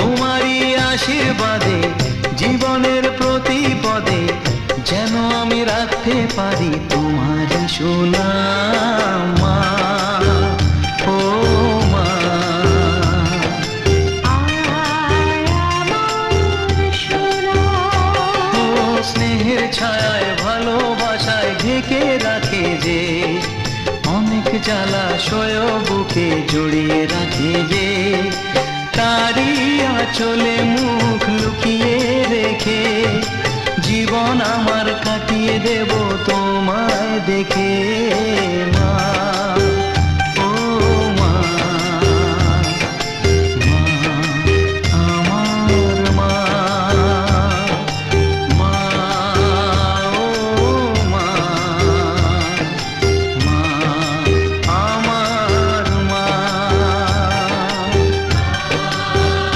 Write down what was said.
তোমারই আশীর্বাদে, জীবনের প্রতি পদে যেন আমি রাখতে পারি মা, ও স্নেহের ছায় ভালোবাসায় ঢেকে রাখে যে, অনেক জ্বালা সয় বুকে জড়িয়ে রাখে যে তারি চলে মুখ লুকিয়ে রেখে জীবন আমার কাটিয়ে দেব তোমায় দেখে।